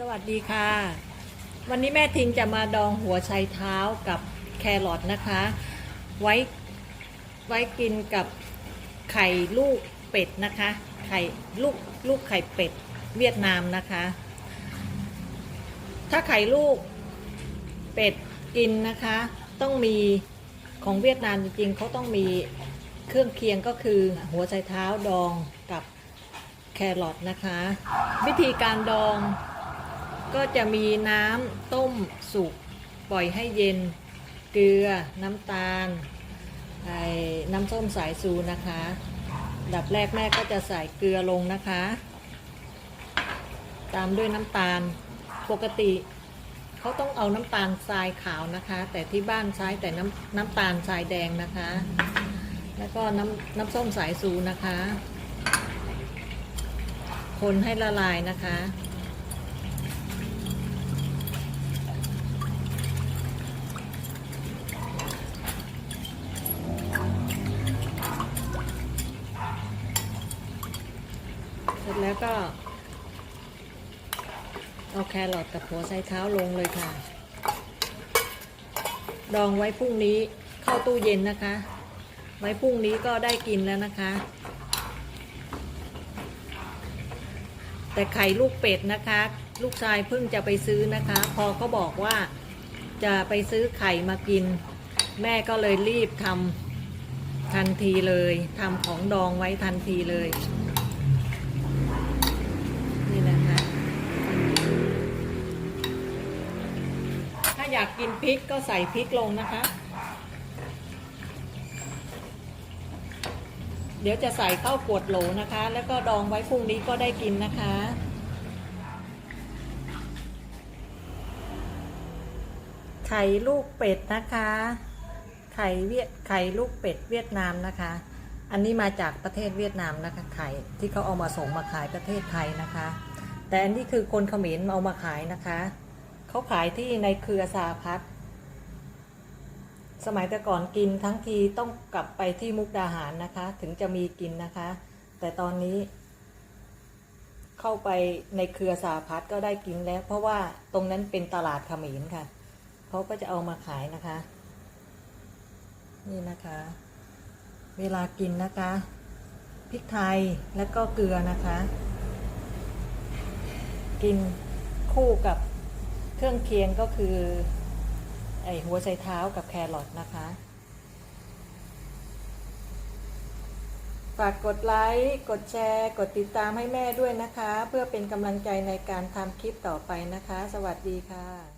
สวัสดีค่ะ วันนี้แม่ทิงจะมาดองหัวไชเท้ากับแครอทนะคะ ไว้ไว้กินกับไข่ลูกเป็ดนะคะ ไข่ลูกลูกไข่เป็ดเวียดนามนะคะ ถ้าไข่ลูกเป็ดกินนะคะ ต้องมีของเวียดนามจริงๆเขาต้องมีเครื่องเคียงก็คือหัวไชเท้าดองกับแครอทนะคะ วิธีการดอง ก็จะมีน้ำต้มสุกปล่อยให้เย็นเกลือน้ำตาลไอ้น้ำส้มสายซูนะคะ ดับแรกแม่ก็จะใส่เกลือลงนะคะ ตามด้วยน้ำตาลปกติเขาต้องเอาน้ำตาลทรายขาวนะคะ แต่ที่บ้านใช้แต่น้ำน้ำตาลทรายแดงนะคะ แล้วก็น้ำน้ำส้มสายซูนะคะ คนให้ละลายนะคะ แล้วก็ เอาแครอทกับหัวไชเท้าลงเลยค่ะ ดองไว้พรุ่งนี้เข้าตู้เย็นนะคะ ไว้พรุ่งนี้ก็ได้กินแล้วนะคะ แต่ไข่ลูกเป็ดนะคะ ลูกชายเพิ่งจะไปซื้อนะคะ พอเขาบอกว่าจะไปซื้อไข่มากิน แม่ก็เลยรีบทำทันทีเลยทำของดองไว้ทันทีเลย อยากกินพริกก็ใส่พริกลงนะคะ เดี๋ยวจะใส่เข้ากวดโหลนะคะ แล้วก็ดองไว้พรุ่งนี้ก็ได้กินนะคะไข่ลูกเป็ดนะคะไข่เวียดไข่ลูกเป็ดเวียดนามนะคะ อันนี้มาจากประเทศเวียดนามนะคะไข่ที่เขาเอามาส่งมาขายประเทศไทยนะคะ แต่อันนี้คือคนเขมรเอามาขายนะคะ เขาขายที่ในเครือสาพัฒน์สมัยแต่ก่อนกินทั้งทีต้องกลับไปที่มุกดาหารนะคะ ถึงจะมีกินนะคะ แต่ตอนนี้ เข้าไปในเครือสาพัฒน์ก็ได้กินแล้ว เพราะว่าตรงนั้นเป็นตลาดขมรค่ะเขาก็จะเอามาขายนะคะ นี่นะคะ เวลากินนะคะพริกไทยแล้วก็เกลือนะคะ กินคู่กับ เครื่องเคียงก็คือไอหัวไชเท้ากับแครอทนะคะ ฝากกดไลค์ กดแชร์ กดติดตามให้แม่ด้วยนะคะ เพื่อเป็นกำลังใจในการทำคลิปต่อไปนะคะ สวัสดีค่ะ